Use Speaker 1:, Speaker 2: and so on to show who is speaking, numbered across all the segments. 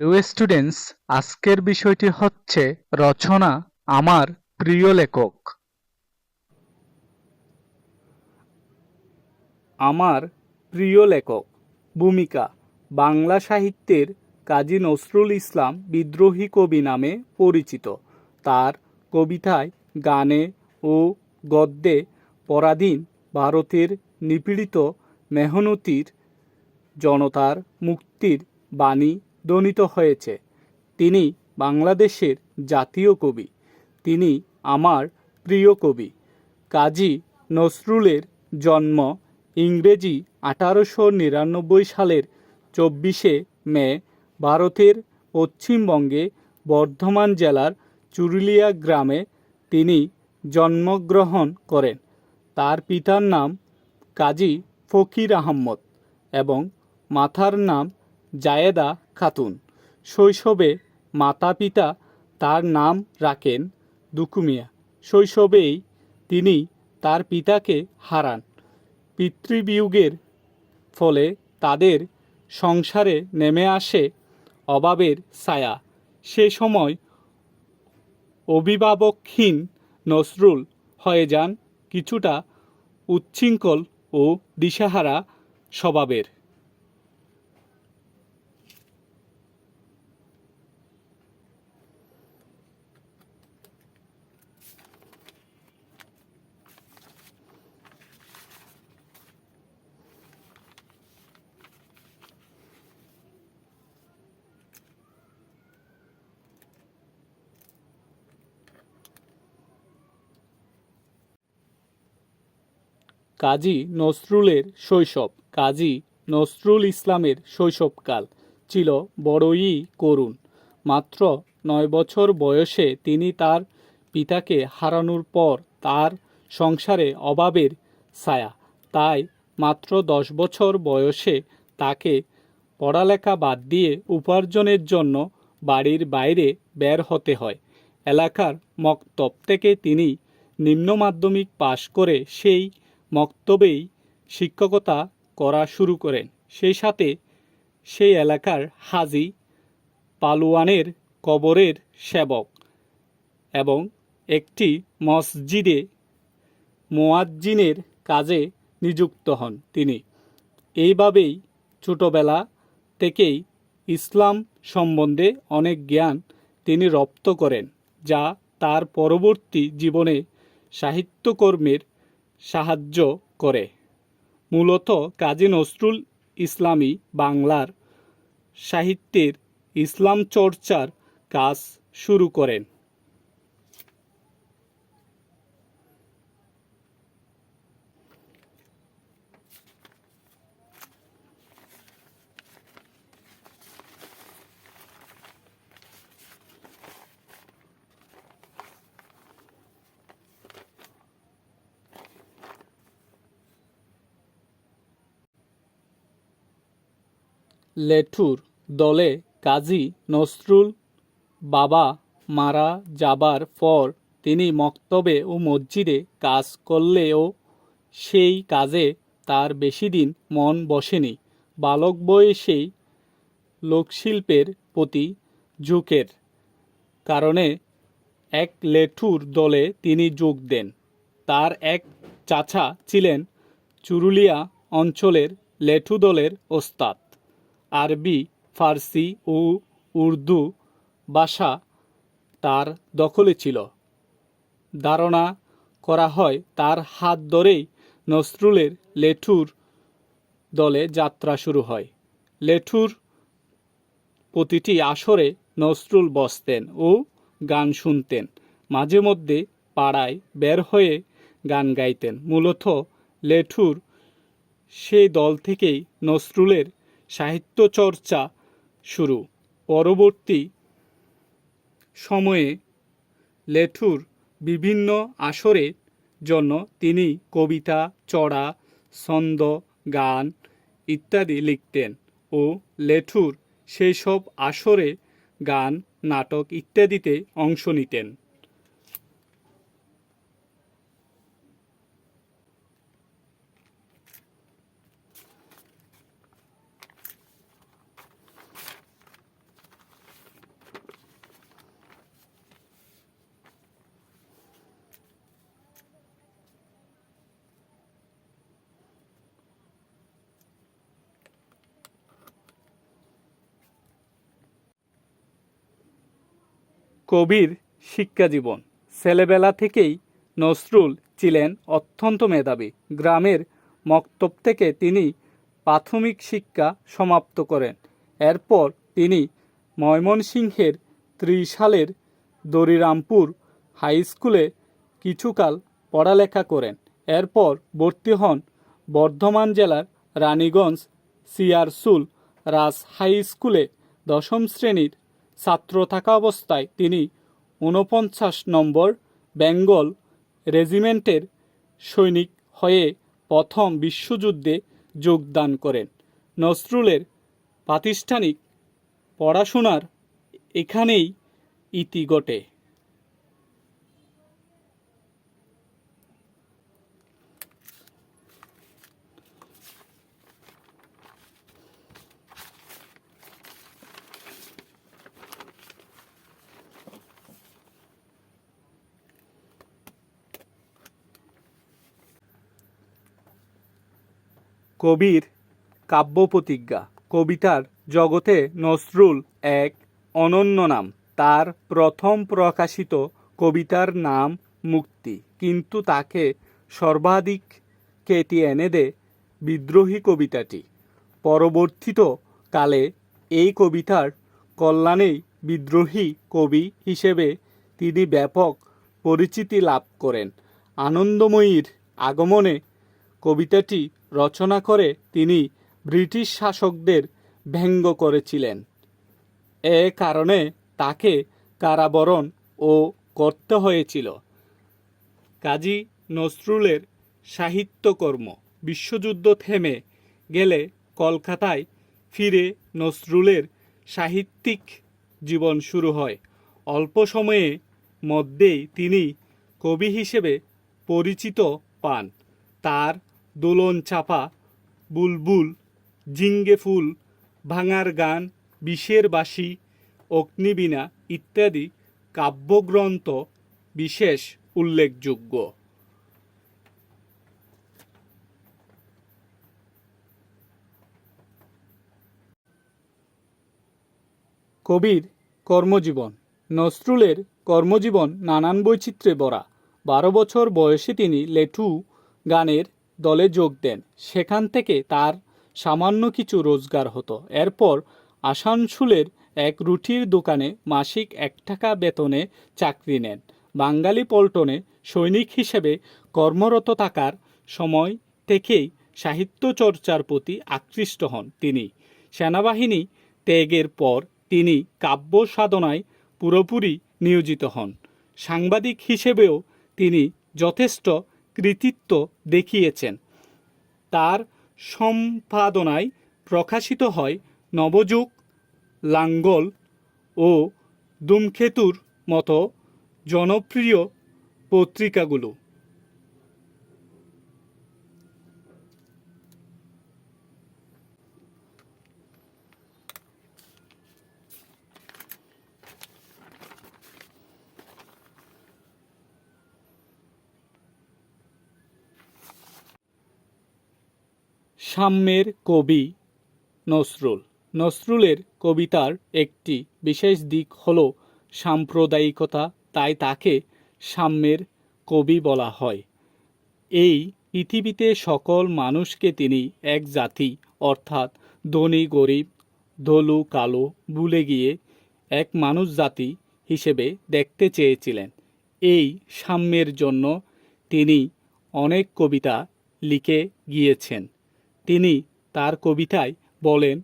Speaker 1: Students আজকের বিষয়টি হচ্ছে রচনা আমার প্রিয় লেখক।
Speaker 2: আমার প্রিয় লেখক, ভূমিকা, বাংলা সাহিত্যের কাজী নজরুল ইসলাম বিদ্রোহী কবি নামে পরিচিত। তার কবিতায় গানে ও গদ্যে পরাধীন ভারতের নিপীড়িত মেহনতির, জনতার মুক্তির বাণী ধ্বনিত হয়েছে। তিনি বাংলাদেশের জাতীয় কবি। তিনি আমার প্রিয় কবি। কাজী নজরুলের জন্ম ইংরেজি আঠারোশো নিরানব্বই সালের চব্বিশে মে, ভারতের পশ্চিমবঙ্গে বর্ধমান জেলার চুরুলিয়া গ্রামে তিনি জন্মগ্রহণ করেন। তার পিতার নাম কাজী ফকির আহম্মদ এবং মাথার নাম জায়েদা খাতুন। শৈশবে মাতা পিতা তার নাম রাখেন দুকুমিয়া শৈশবেই তিনি তার পিতাকে হারান। পিতৃবিয়োগের ফলে তাদের সংসারে নেমে আসে অভাবের ছায়া। সে সময় অভিভাবকহীন নজরুল হয়ে যান কিছুটা উচ্ছৃঙ্খল ও দিশাহারা স্বভাবের। কাজী নজরুলের শৈশব, কাজী নজরুল ইসলামের শৈশবকাল ছিল বড়ই করুণ। মাত্র নয় বছর বয়সে তিনি তার পিতাকে হারানোর পর তার সংসারে অভাবের ছায়া। তাই মাত্র দশ বছর বয়সে তাকে পড়ালেখা বাদ দিয়ে উপার্জনের জন্য বাড়ির বাইরে বের হতে হয়। এলাকার মক্তব থেকে তিনি নিম্ন মাধ্যমিক পাশ করে সেই মক্তবেই শিক্ষকতা করা শুরু করেন। সেই সাথে সেই এলাকার হাজি পালোয়ানের কবরের সেবক এবং একটি মসজিদে মোয়াজ্জিনের কাজে নিযুক্ত হন তিনি। এইভাবেই ছোটবেলা থেকেই ইসলাম সম্বন্ধে অনেক জ্ঞান তিনি রপ্ত করেন, যা তার পরবর্তী জীবনে সাহিত্যকর্মের সাহায্য করে। মূলত কাজী নজরুল ইসলামী বাংলার সাহিত্যের ইসলাম চর্চার কাজ শুরু করেন। লেঠুর দলে কাজী নজরুল বাবা মারা যাবার পর তিনি মক্তবে ও মসজিদে কাজ করলেও সেই কাজে তার বেশি দিন মন বসেনি। বালক বয়সেই লোকশিল্পের প্রতি ঝুঁকের কারণে এক লেঠুর দলে তিনি যোগ দেন। তার এক চাচা ছিলেন চুরুলিয়া অঞ্চলের লেঠু দলের ওস্তাদ। আরবি, ফার্সি ও উর্দু ভাষা তার দখলে ছিল। ধারণা করা হয় তার হাত ধরেই নজরুলের লেঠুর দলে যাত্রা শুরু হয়। লেঠুর প্রতিটি আসরে নজরুল বসতেন ও গান শুনতেন। মাঝে মধ্যে পাড়ায় বের হয়ে গান গাইতেন। মূলত লেঠুর সেই দল থেকেই নজরুলের সাহিত্য চর্চা শুরু। পরবর্তী সময়ে লেঠুর বিভিন্ন আসরের জন্য তিনি কবিতা, চড়া, ছন্দ, গান ইত্যাদি লিখতেন ও লেঠুর সেই সব আসরে গান, নাটক ইত্যাদিতে অংশ নিতেন। কবির শিক্ষাজীবন ছেলেবেলা থেকেই নসরুল ছিলেন অত্যন্ত মেধাবী। গ্রামের মক্তব থেকে তিনি প্রাথমিক শিক্ষা সমাপ্ত করেন। এরপর তিনি ময়মনসিংহের ত্রিশালের দরিরামপুর হাই স্কুলে কিছুকাল পড়ালেখা করেন। এরপর ভর্তি হন বর্ধমান জেলার রানীগঞ্জ সিয়ারসুল রাজ হাই স্কুলে দশম শ্রেণির ছাত্র থাকা অবস্থায় তিনি ঊনপঞ্চাশ নম্বর বেঙ্গল রেজিমেন্টের সৈনিক হয়ে প্রথম বিশ্বযুদ্ধে যোগদান করেন। নজরুলের প্রাতিষ্ঠানিক পড়াশোনার এখানেই ইতি ঘটে। কবির কাব্যপ্রতিজ্ঞা। কবিতার জগতে নসরুল এক অনন্য নাম। তার প্রথম প্রকাশিত কবিতার নাম মুক্তি। কিন্তু তাকে সর্বাধিক খ্যাতি এনে দে বিদ্রোহী কবিতাটি। পরবর্তীত কালে এই কবিতার কল্যাণেই বিদ্রোহী কবি হিসেবে তিনি ব্যাপক পরিচিতি লাভ করেন। আনন্দময়ীর আগমনে কবিতাটি রচনা করে তিনি ব্রিটিশ শাসকদের ব্যঙ্গ করেছিলেন। এ কারণে তাকে কারাবরণ ও করতে হয়েছিল। কাজী নজরুলের সাহিত্যকর্ম বিশ্বযুদ্ধ থেমে গেলে কলকাতায় ফিরে নজরুলের সাহিত্যিক জীবন শুরু হয়। অল্প সময়ে মধ্যেই তিনি কবি হিসেবে পরিচিত পান। তার দোলন চাপা, বুলবুল, জিঙ্গে ফুল, ভাঙার গান, বিষের বাসি অগ্নিবীণা ইত্যাদি কাব্যগ্রন্থ বিশেষ উল্লেখযোগ্য। কবির কর্মজীবন। নজরুলের কর্মজীবন নানান বৈচিত্র্যে ভরা। বারো বছর বয়সে তিনি লেটু গানের দলে যোগ দেন। সেখান থেকে তার সামান্য কিছু রোজগার হতো। এরপর আসানসোলের এক রুটির দোকানে মাসিক এক টাকা বেতনে চাকরি নেন। বাঙালি পল্টনে সৈনিক হিসেবে কর্মরত থাকার সময় থেকেই সাহিত্য চর্চার প্রতি আকৃষ্ট হন তিনি। সেনাবাহিনী ত্যাগের পর তিনি কাব্য সাধনায় পুরোপুরি নিয়োজিত হন। সাংবাদিক হিসেবেও তিনি যথেষ্ট কৃতিত্ব দেখিয়েছেন। তার সম্পাদনায় প্রকাশিত হয় নবযুগ লাঙ্গল ও দুমখেতুর মতো জনপ্রিয় পত্রিকাগুলো। সাম্যের কবি নসরুল। নসরুলের কবিতার একটি বিশেষ দিক হল সাম্প্রদায়িকতা, তাই তাকে সাম্যের কবি বলা হয়। এই পৃথিবীতে সকল মানুষকে তিনি এক জাতি, অর্থাৎ ধনী, গরিব, ধলু, কালো, ভুলে গিয়ে এক মানুষ জাতি হিসেবে দেখতে চেয়েছিলেন। এই সাম্যের জন্য তিনি অনেক কবিতা লিখে গিয়েছেন। তিনি তার কবিতায় বলেন,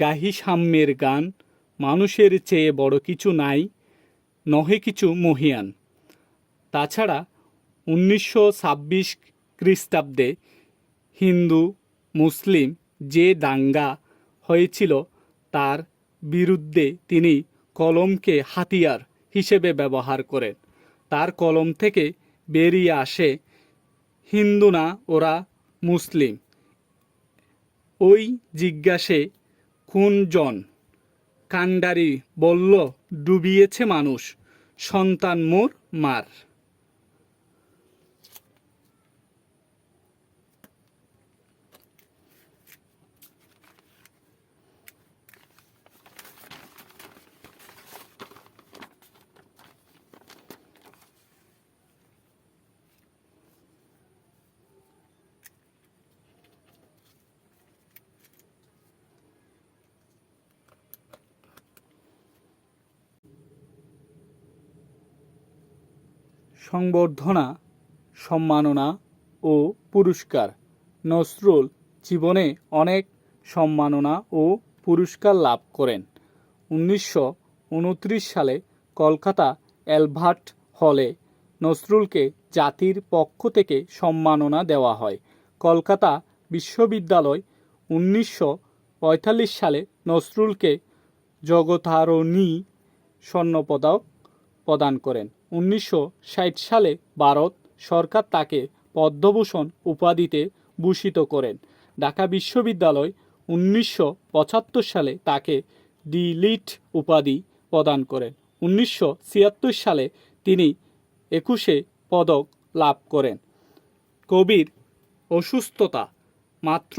Speaker 2: গাহি সাম্যের গান, মানুষের চেয়ে বড় কিছু নাই, নহে কিছু মহিয়ান। তাছাড়া উনিশশো ছাব্বিশ খ্রিস্টাব্দে হিন্দু, মুসলিম যে দাঙ্গা হয়েছিল, তার বিরুদ্ধে তিনি কলমকে হাতিয়ার হিসেবে ব্যবহার করেন। তার কলম থেকে বেরিয়ে আসে হিন্দু না, ওরা মুসলিম। ওই জিজ্ঞাসে কোনজন কাণ্ডারি বলল ডুবিয়েছে মানুষ সন্তান মোর মার। সংবর্ধনা, সম্মাননা ও পুরস্কার। নজরুল জীবনে অনেক সম্মাননা ও পুরস্কার লাভ করেন। উনিশশো উনত্রিশ সালে কলকাতা অ্যালভার্ট হলে নজরুলকে জাতির পক্ষ থেকে সম্মাননা দেওয়া হয়। কলকাতা বিশ্ববিদ্যালয় উনিশশো পঁয়তাল্লিশ সালে নজরুলকে জগতারণী স্বর্ণপদক প্রদান করেন। উনিশশো ষাট সালে ভারত সরকার তাকে পদ্মভূষণ উপাধিতে ভূষিত করেন। ঢাকা বিশ্ববিদ্যালয় উনিশশো পঁচাত্তর সালে তাকে ডিলিট উপাধি প্রদান করেন। উনিশশো ছিয়াত্তর সালে তিনি একুশে পদক লাভ করেন। কবির অসুস্থতা, মাত্র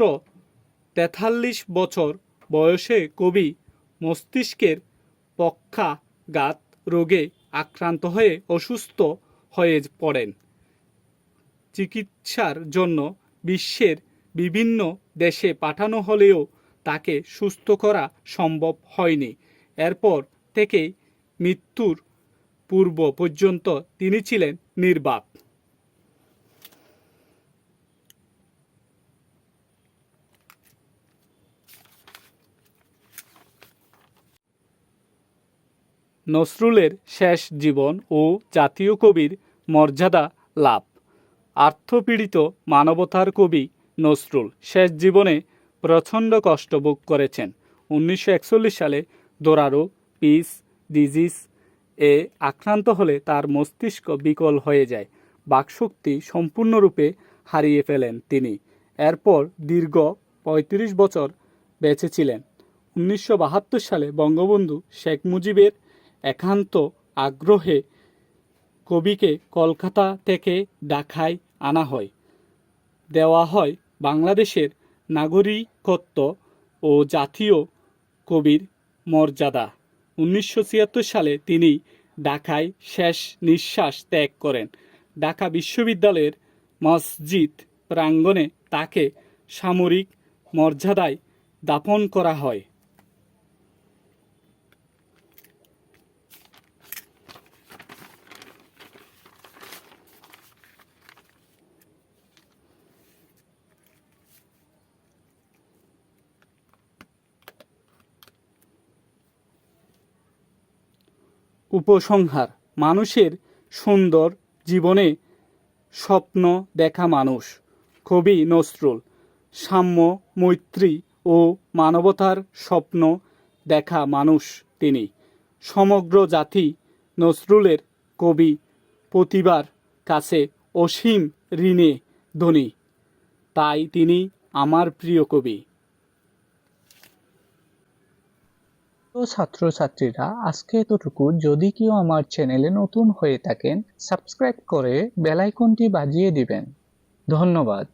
Speaker 2: তেতাল্লিশ বছর বয়সে কবি মস্তিষ্কের পক্ষাঘাত রোগে আক্রান্ত হয়ে অসুস্থ হয়ে পড়েন। চিকিৎসার জন্য বিশ্বের বিভিন্ন দেশে পাঠানো হলেও তাকে সুস্থ করা সম্ভব হয়নি। এরপর থেকেই মৃত্যুর পূর্ব পর্যন্ত তিনি ছিলেন নির্বাক। নসরুলের শেষ জীবন ও জাতীয় কবির মর্যাদা লাভ। আর্থপীড়িত মানবতার কবি নসরুল শেষ জীবনে প্রচণ্ড কষ্ট ভোগ করেছেন। উনিশশো একচল্লিশ সালে দোরারো, পিস ডিজিজ এ আক্রান্ত হলে তার মস্তিষ্ক বিকল হয়ে যায়। বাকশক্তি সম্পূর্ণরূপে হারিয়ে ফেলেন তিনি। এরপর দীর্ঘ পঁয়ত্রিশ বছর বেঁচে ছিলেন। উনিশশো সালে বঙ্গবন্ধু শেখ মুজিবের একান্ত আগ্রহে কবিকে কলকাতা থেকে ঢাকায় আনা হয়। দেওয়া হয় বাংলাদেশের নাগরিকত্ব ও জাতীয় কবির মর্যাদা। উনিশশো ছিয়াত্তর সালে তিনি ঢাকায় শেষ নিঃশ্বাস ত্যাগ করেন। ঢাকা বিশ্ববিদ্যালয়ের মসজিদ প্রাঙ্গণে তাকে সামরিক মর্যাদায় দাপন করা হয়। উপসংহার। মানুষের সুন্দর জীবনে স্বপ্ন দেখা মানুষ। কবি নজরুল সাম্য, মৈত্রী ও মানবতার স্বপ্ন দেখা মানুষ তিনি। সমগ্র জাতি নজরুলের কবি প্রতিবার কাছে অসীম ঋণে ধনী। তাই তিনি আমার প্রিয় কবি।
Speaker 1: তো ছাত্রছাত্রীরা, আজকে এতটুকু। যদি কেউ আমার চ্যানেলে নতুন হয়ে থাকেন, সাবস্ক্রাইব করে বেলাইকনটি বাজিয়ে দিবেন। ধন্যবাদ।